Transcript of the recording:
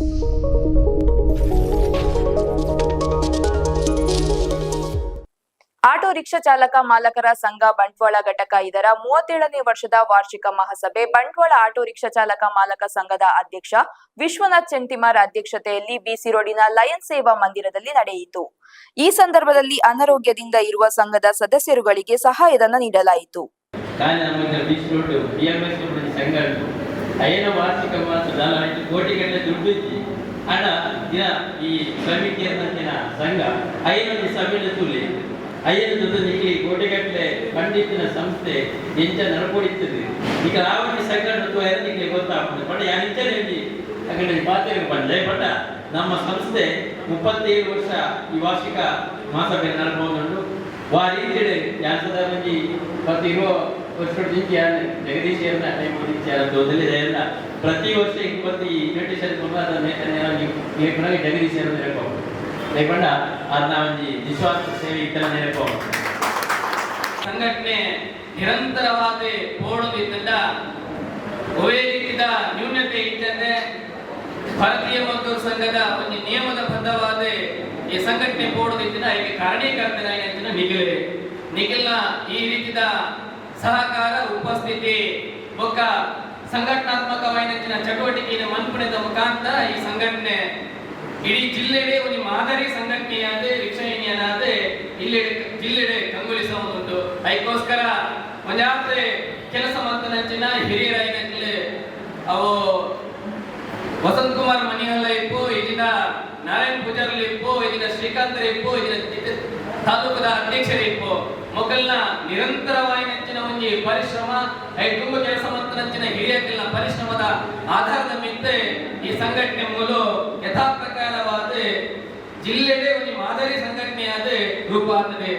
Auto rickshaw ಚಾಲಕ ಮಾಲಕರ ಸಂಘ ಬಂಟ್ವಾಳ ಘಟಕ ಇದರ ಮೂವತ್ತೇಳನೇ ವರ್ಷದ ವಾರ್ಷಿಕ ಮಹಾಸಭೆ. ಬಂಟ್ವಾಳ ಆಟೋ ರಿಕ್ಷಾ ಚಾಲಕ ಮಾಲಕ ಸಂಘದ ಅಧ್ಯಕ್ಷ ವಿಶ್ವನಾಥ್ ಚೆಂಟಿಮಾರ್ ಅಧ್ಯಕ್ಷತೆಯಲ್ಲಿ ಬಿಸಿ ರೋಡಿನ ಲಯನ್ ಸೇವಾ ಮಂದಿರದಲ್ಲಿ ನಡೆಯಿತು. ಈ ಸಂದರ್ಭದಲ್ಲಿ ಅನಾರೋಗ್ಯದಿಂದ ಇರುವ ಸಂಘದ ಸದಸ್ಯರುಗಳಿಗೆ ಸಹಾಯಧನ ನೀಡಲಾಯಿತು. ಅಯ್ಯನ ವಾರ್ಷಿಕ ಮಾಸ ದಾಲಾಯ್ತು ಕೋಟಿಗಟ್ಟಲೆ ದುಡ್ಡು ಇಚ್ಚಿ ಹಣ, ದಿನ, ಈ ಸಮಿತಿ ಅಂತಿನ ಸಂಘ ಅಯ್ಯನ ಸಭೆಯಲ್ಲಿ ತುಲಿ. ಅಯ್ಯನ ಜೊತೆ ನಿಕ್ಕೆ ಕೋಟಿಗಟ್ಟಲೆ ಪಂಡಿತನ ಸಂಸ್ಥೆ ಎಂಚ ನಡ್ಕೊಡಿತ್ತದೆ ಈಗ ರಾವಣಿ ಸಂಘಟನೆ ಎರಡಿಗೆ ಗೊತ್ತಾಗ್ತದೆ. ಬಟ್ ಯಾನಿಂಚನೆ ಯಾಕಂದ್ರೆ ಪಾತ್ರೆ ಬಂದೆ ಬಟ್ ನಮ್ಮ ಸಂಸ್ಥೆ ಮುಪ್ಪತ್ತೇಳು ವರ್ಷ ಈ ವಾರ್ಷಿಕ ಮಾಸಭೆ ನಡ್ಕೊಂಡು ವಾರಿ ಯಾಸದ ಮಂದಿ ಮತ್ತು ಇರೋ ವರ್ಷದಿಂದ ಜಗದೀಶ್ ಏರ್ನ ಟೈಮ್ ಓದಿಚ್ಚಾರ ದೊಡ್ಡಲಿದೆಯಲ್ಲ ಪ್ರತಿ ವರ್ಷ ಇಪ್ಪತ್ತು ಈ ಇನ್ವಿಟೇಷನ್ ಕೊಡಲಾದ ನೇಪನಾಗಿ ಜಗದೀಶ್ ಏರ್ ನೆನಪು ಲೇಪಂಡ ಅದನ್ನ ಒಂದು ನಿಸ್ವಾರ್ಥ ಸೇವೆ ಇತ್ತರ ನೆನಪು ಸಂಘಟನೆ ನಿರಂತರವಾಗಿ ಓಡುತ್ತಿದ್ದ ಒವೇ ರೀತಿಯ ನ್ಯೂನತೆ ಇದ್ದಂತೆ ಭಾರತೀಯ ಮಜ್ದೂರ್ ಸಂಘದ ಒಂದು ನಿಯಮದ ಬದ್ಧವಾದ ಈ ಸಂಘಟನೆ ಓಡುವುದರಿಂದ ಅದಕ್ಕೆ ಕಾರಣೀಕರ್ತನಾಗಿ ಅಂತ ನಿಖಿಲ್ ನಿಖಿಲ್ನ ಈ ರೀತಿಯ ಸಹಕಾರ, ಉಪಸ್ಥಿತಿ ಒಕ್ಕ ಸಂಘಟನಾತ್ಮಕವಾಗಿನ ಚಟುವಟಿಕೆಯನ್ನು ಮನ್ಪುಣದ ಮುಖಾಂತರ ಈ ಸಂಘಟನೆ ಇಡೀ ಜಿಲ್ಲೆಡೆ ಒಂದು ಮಾದರಿ ಸಂಘಟನೆಯಾದ ರಿಕ್ಷಾ ಯೂನಿಯನ್ ಇಲ್ಲೆಡೆ, ಜಿಲ್ಲೆಡೆ ಕಂಗೊಳಿಸುವುದುಂಟು ಅದಕ್ಕೋಸ್ಕರ ಒಂದಾತ್ರೆ ಕೆಲಸ ಮಂತನಂಚಿನ ಹಿರಿಯರಾಗಿನಕ್ಲೆ ಅವು ವಸಂತ್ ಕುಮಾರ್ ಮನಿಹಲ್ಲ ಇಪ್ಪು, ಇಲ್ಲಿನ ನಾರಾಯಣ್ ಪೂಜಾರ್ಲಿ ಇಪ್ಪು, ಇಲ್ಲಿನ ಶ್ರೀಕಾಂತರ ಇಪ್ಪು, ಇಲ್ಲಿನ ತಾಲೂಕದ ಅಧ್ಯಕ್ಷರ ಇಪ್ಪು. ಮೊಕಲ್ನ ನಿರಂತರವಾಗಿ ನೆಚ್ಚಿನ ಒಂದು ಪರಿಶ್ರಮ, ಐ ತುಂಬ ಕೆಲಸ ಮಂತನಂಚಿನ ಹಿರಿಯಕ್ಕೆಲ್ಲ ಪರಿಶ್ರಮದ ಆಧಾರದ ಮೇಲೆ ಈ ಸಂಘಟನೆ ಮೂಲ ಯಥಾ ಪ್ರಕಾರವಾದ ಜಿಲ್ಲೆಡೆ ಒಂದು ಮಾದರಿ ಸಂಘಟನೆಯಾದ ರೂಪ ಆಗ್ತದೆ.